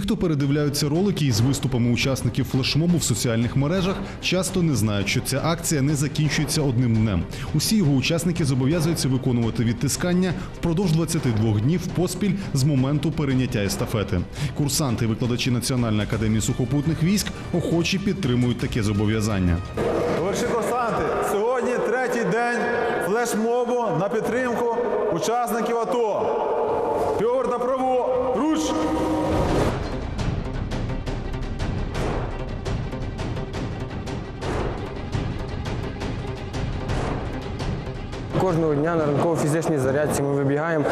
хто передивляються ролики із виступами учасників флешмобу в соціальних мережах, часто не знають, що ця акція не закінчується одним днем. Усі його учасники зобов'язуються виконувати відтискання впродовж 22 днів поспіль з моменту перейняття естафети. Курсанти і викладачі Національної академії сухопутних військ охочі підтримують таке зобов'язання. Товариші курсанти, сьогодні третій день флешмобу на підтримку учасників АТО. Кожного дня на ранково-фізичній зарядці ми вибігаємо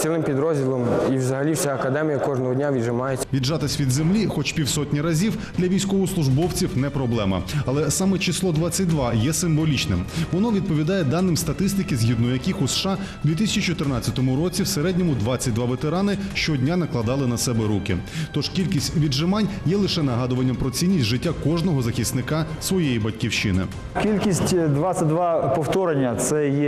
цілим підрозділом і взагалі вся академія кожного дня віджимається. Віджатись від землі, хоч півсотні разів, для військовослужбовців не проблема. Але саме число 22 є символічним. Воно відповідає даним статистики, згідно яких у США в 2014 році в середньому 22 ветерани щодня накладали на себе руки. Тож кількість віджимань є лише нагадуванням про цінність життя кожного захисника своєї батьківщини. Кількість е, 22 повторення це є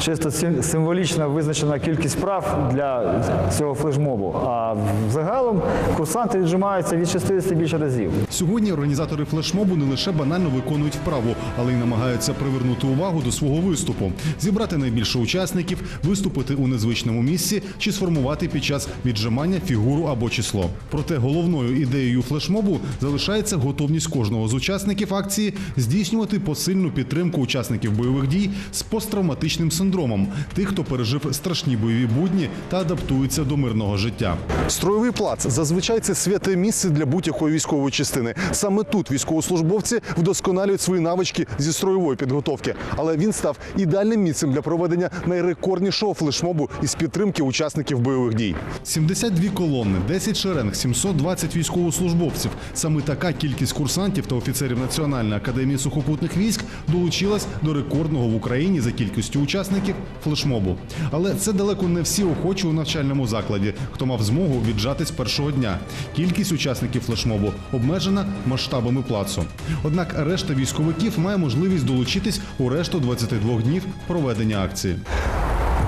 чисто сим- символічно визначена кількість прав для цього флешмобу. А загалом курсанти віджимаються від 60 більше разів. Сьогодні організатори флешмобу не лише банально виконують вправу, але й намагаються привернути увагу до свого виступу, зібрати найбільше учасників, виступити у незвичному місці чи сформувати під час віджимання фігуру або число. Проте головною ідеєю флешмобу залишається готовність кожного з учасників акції здійснювати посильну підтримку учасників бойових дій з посттравматичним синдромом, тих, хто пережив страшні бойові будні та адаптується до мирного життя. Строєвий плац зазвичай це святе місце для будь-якої військової частини. Саме тут військовослужбовці вдосконалюють свої навички зі строєвої підготовки. Але він став ідеальним місцем для проведення найрекорднішого флешмобу із підтримки учасників бойових дій. 72 колони, 10 шеренг, 720 військовослужбовців. Саме така кількість курсантів та офіцерів Національної академії сухопутних військ долучилась до рекордного в Україні за кількістю учасників флешмобу. Але це далеко не всі охочі у навчальному закладі, хто мав змогу віджатись першого дня. Кількість учасників флешмобу обмежена масштабами плацу. Однак решта військовиків має можливість долучитись у решту 22 днів проведення акції.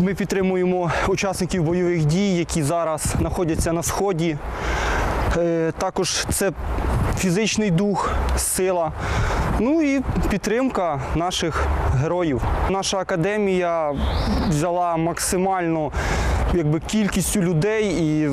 Ми підтримуємо учасників бойових дій, які зараз знаходяться на сході. Е, Також це фізичний дух, сила. Ну і підтримка наших героїв. Наша академія взяла максимальну якби, кількістю людей і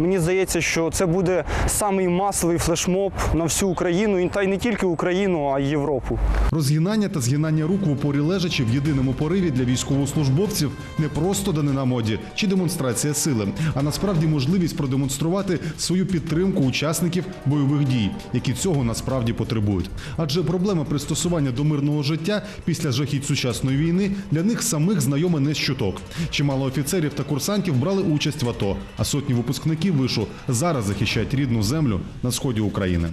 мені здається, що це буде самий масовий флешмоб на всю Україну, та й не тільки Україну, а й Європу. Розгинання та згинання рук в упорі лежачи в єдиному пориві для військовослужбовців не просто данина моді чи демонстрація сили, а насправді можливість продемонструвати свою підтримку учасників бойових дій, які цього насправді потребують. Адже проблема пристосування до мирного життя після жахіть сучасної війни для них самих знайома не з чуток. Чимало офіцерів та курсантів брали участь в АТО, а сотні випускників вишу зараз захищають рідну землю на сході України.